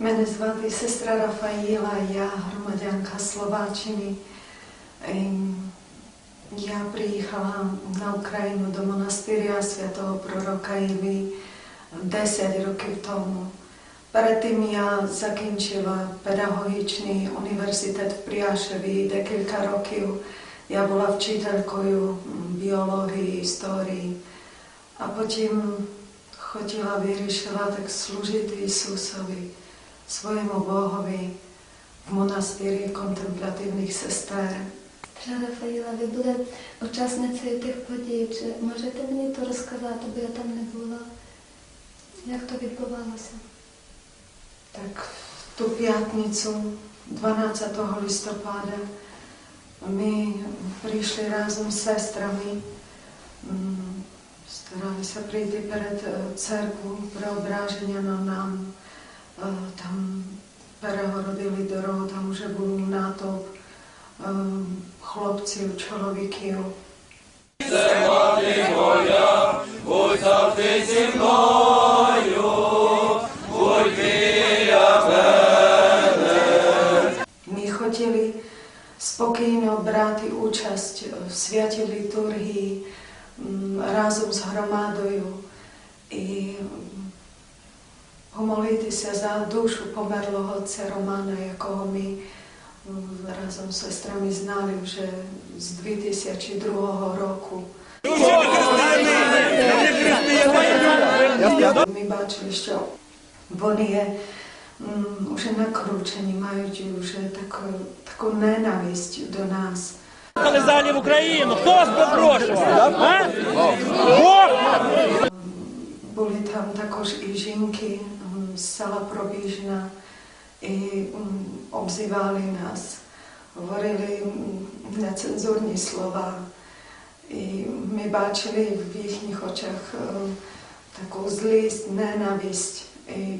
Мене звати сестра Рафаїла, я громадянка Словаччини. Ем, Я приїхала на Україну до монастиря святого пророка Іллі 10 років тому. Перед тим я закінчила педагогічний університет в Пряшеві декілька років. Я була вчителькою м, біології, історії, а потім хотіла, вирішила так служити Ісусові, Своєму Богові в монастирі контемплятивних сестер. Рафаїла, ви були учасницею тих подій. Чи можете мені то розказати, бо я там не була? Як то відбувалося? Так в ту п'ятницю, 12 листопада, ми прийшли разом з сестрами, старалися прийти перед е, церкву преображення на нам. Е, Там перегородили дорогу, там вже був натовп е, хлопців, чоловіків. Ми хотіли спокійно брати участь в святій літургії м, разом з громадою і м, помолитися за душу померлого отця Романа, якого ми разом з сестрами знали вже з 2002 року. Ми бачили, що вони є вже накручені, мають вже таку, таку ненависть до нас. Залізали в Україну. Хто вас запрошував? Бог! Були там також і жінки zcela probížná. I obzývali nás, hovorili necenzurní slova. I my báčili v jejich očách takovou zlíst, nenávist. I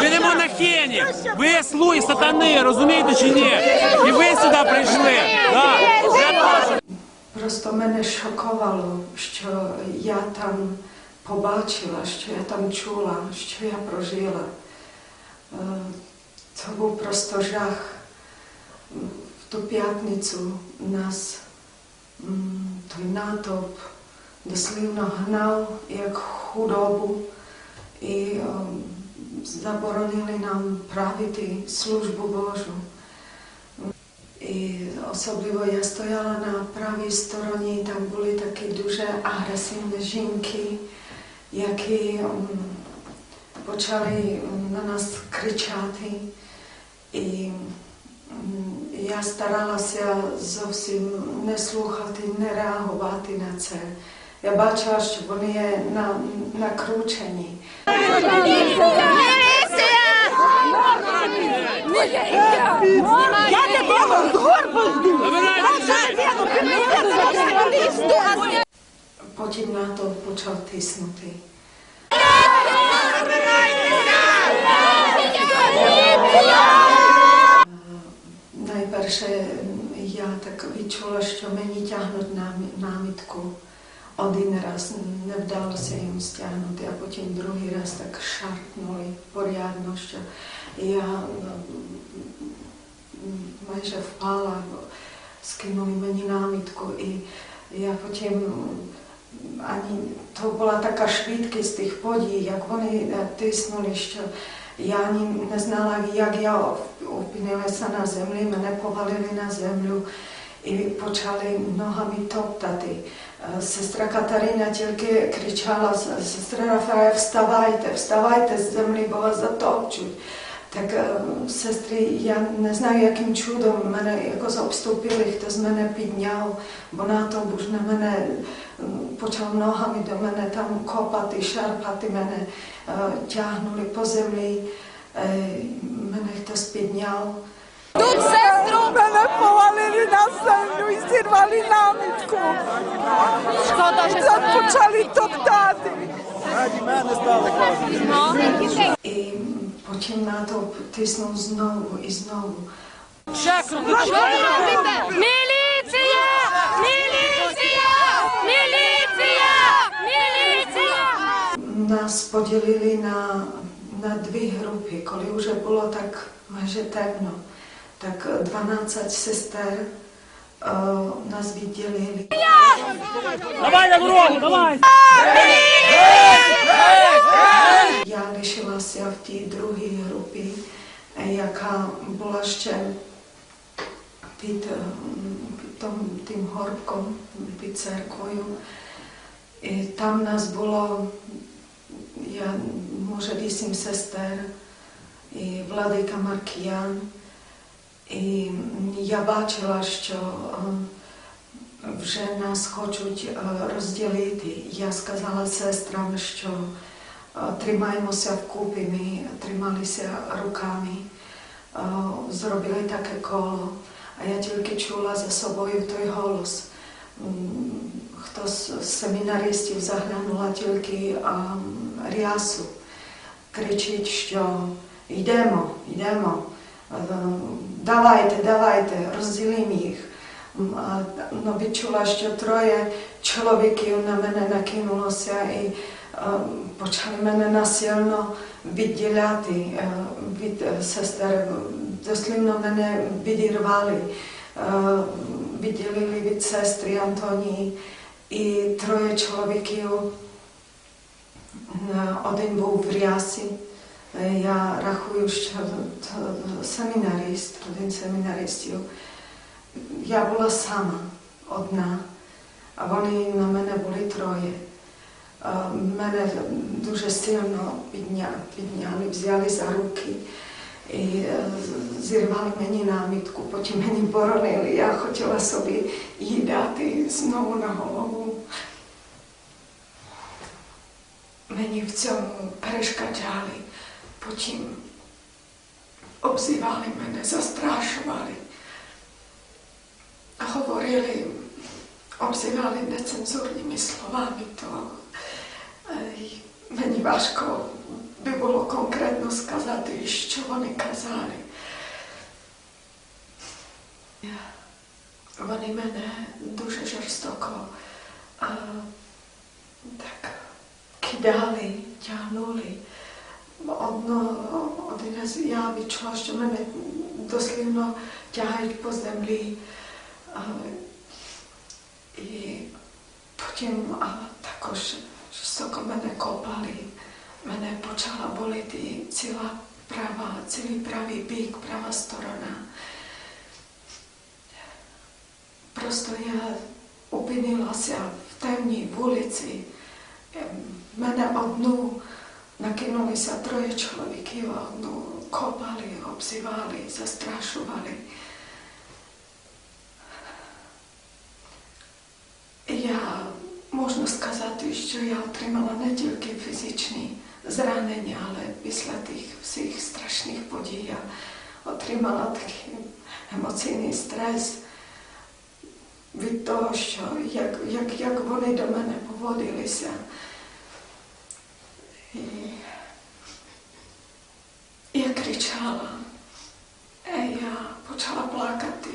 ви не монахині, ви слуги сатани, розумієте чи ні? І ви сюди прийшли. Да. Просто мене шоковало, що я там побачила, що я там чула, що я прожила. Е, Це був просто жах. В ту п'ятницю нас м, той натовп дослівно гнав як худобу і ем, заборонили нам правити службу Божу. І особливо я стояла на правій стороні, там були такі дуже агресивні жінки, які почали на нас кричати. І я старалася зовсім не слухати, не реагувати на це. Я бачила, що вони є на, накручені. Я тебе горбу. Потім натовп почав тиснути. Найперше я так відчула, що мені тягнуть намі- намітку. Один раз не вдалося їм стягнути, а потім другий раз так шарпнули порядно, що я м, майже впала, бо скинули мені намітку і я потім ani to byla taká švítka z těch podí, jak oni eh, tisnuli, že já ani neznala, jak já upinila se na zemli, mě povalili na zemlu i počali nohami toptat. Eh, sestra Katarína tělky křičala, sestra Rafaela, vstavajte, vstavajte z zemli, bo vás zatopčuj. Tak eh, sestry, já neznám, jakým čudom mě, jako zaobstupili, kdo z mě pidňal, bo na to už na mene почав ногами до мене там копати, шарпати мене, тягнули по землі, мене хтось підняв. Тут сестру мене повалили на землю і зірвали намітку. Що почали топтати. І потім натовп тиснув знову і знову. Ще крути, Міліція! Міліція! Міліція! Нас поділили на na dvě grupy, kolik už bylo tak майже темно, tak 12 sester uh, nás відділили. Давай на дорогу, давай! Я лишилася в тій другій групі, е, яка була ще під, е, під том, тим горбком, під церквою. я, може, вісім сестер, і владика Маркіян. І я бачила, що вже нас хочуть розділити. Я сказала сестрам, що тримаємося вкупі, ми трималися руками, зробили таке коло. А я тільки чула за собою той голос. М, Хто з семінаристів заглянула тільки рясу, кричить, що йдемо, йдемо, е, давайте, давайте, розділимо їх. М, а, Ну, відчула, що троє чоловіків на мене накинулося і е, почали мене насильно відділяти е, від е, сестер. Дослівно мене відірвали, е, відділили від сестри Антонії. І троє чоловіків, е, один був в рясі, Е, я рахую, що т- семінарист, один з семінаристів. Я була сама, одна, а вони на мене були троє. Е, Мене дуже сильно підня, підняли, взяли за руки і е, з- зірвали мені намітку, потім мені боронили. Я хотіла собі їй дати знову на голову. Мені в цьому перешкоджали, потім обзивали мене, застрашували, говорили, обзивали нецензурними словами, то е, й мені важко би було конкретно сказати, що вони казали. Вони мене дуже жорстоко а, так кидали, тягнули. Одно, один раз я відчула, що мене дослівно тягають по землі. А, і потім а, також жорстоко мене копали. Мене почала боліти ціла права, цілий правий бік, права сторона. Просто я опинилася в темній вулиці. Ем, Мене одну накинулися троє чоловіків, а одну копали, обзивали, застрашували. Я можна сказати, що я отримала не тільки фізичні зранення, але після тих всіх страшних подій я отримала такий емоційний стрес від того, що як, як, як вони до мене поводилися. křičela. E, já počala plakat.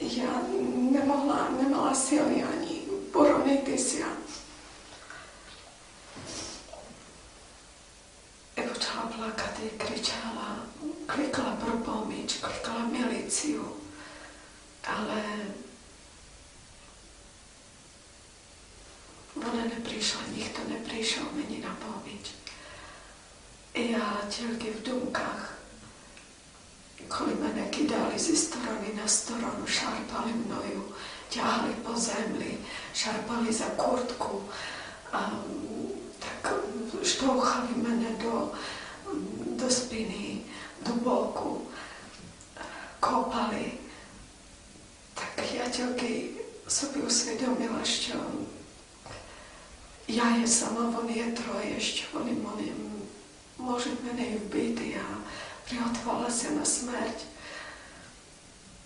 Já nemohla, nemala síly ani porovnit si. E, počala plakat, křičela, klikala pro pomoc, klikala miliciu, ale stran, šarpali mnoju, ťahali po zemli, šarpali za kurtku a tak štouchali mene do, do spiny, do boku, kopali. Tak já tělky sobě usvědomila, že já je sama, on je troje, že on, on je, může mene i vbít a prihotvala se na smrt.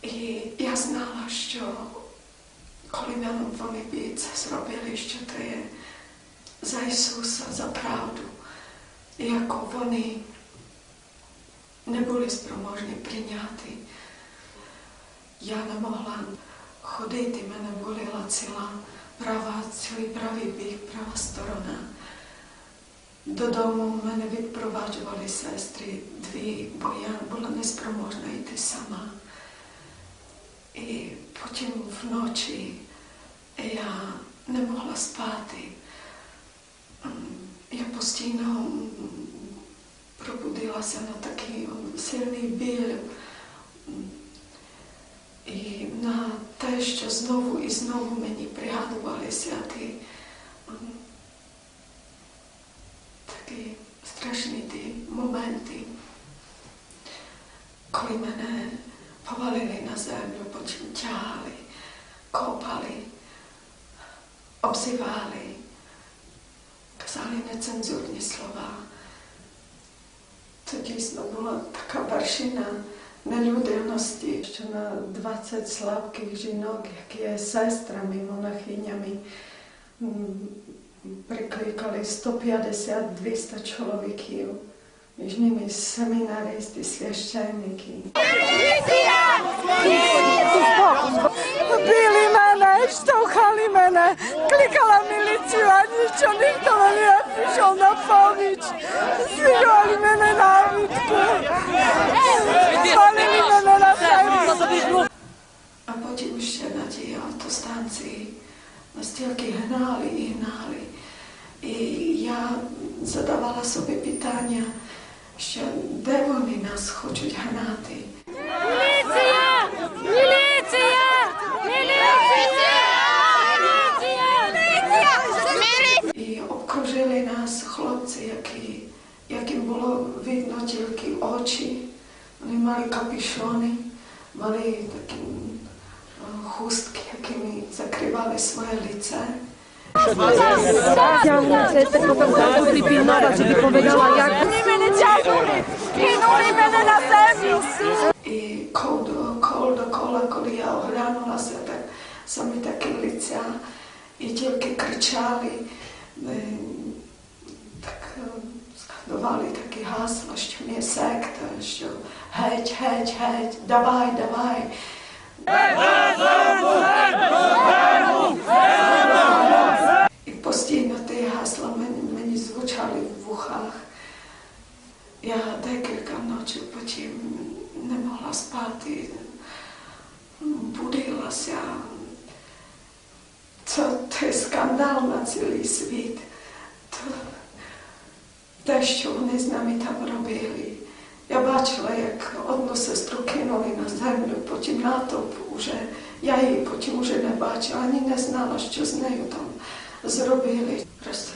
І я знала, що коли мене вони б це зробили, що це є за Ісуса, за правду, яку вони не були спроможні прийняти. Я не могла ходити, мене боліла ціла права, цілий правий бік, права сторона. Додому мене відпроваджували сестри дві, бо я була неспроможна йти сама. І потім вночі я не могла спати. Я постійно пробудилася на такий сильний біль. І на те, що знову і знову мені пригадувалися přísno byla taká baršina neludelnosti, Ještě na 20 slabkých žinok, jak je sestrami, monachyňami, mm, priklikali 150-200 člověků. Ježnými seminaristy, svěštěníky. Bili mene, štouchali mene, klikala milicia, ničo nikdo mi nepřišel na pomoč. Zvíjali financí nastělky hnali i hnáli. I já zadávala sobě pytání, že gde oni nás hoću hnati. Milicija! Milicija! Milicija! I okružili nás chlapci, jaký, jakým bylo vidno tělky oči. Oni mali kapišony, mali taký хустки, якими закривали своє лице. Кинули мене на землю. І кол до, кол до кола, коли я оглянулася, так самі такі лиця, і тільки кричали, е, так е, скандували такі гасла, що ми секта, що геть, геть, геть, давай, давай. І постійно ті гасла мені, мені звучали в вухах. Я декілька ночей потім не могла спати, будилася. Це той скандал на цілий світ. То, те, що вони з нами там робили. Ja báčila, jak odnose strukinový na zem, po nátopu, že já ji po už nebáčila, ani neznala, že z neju tam zrobili. Prostě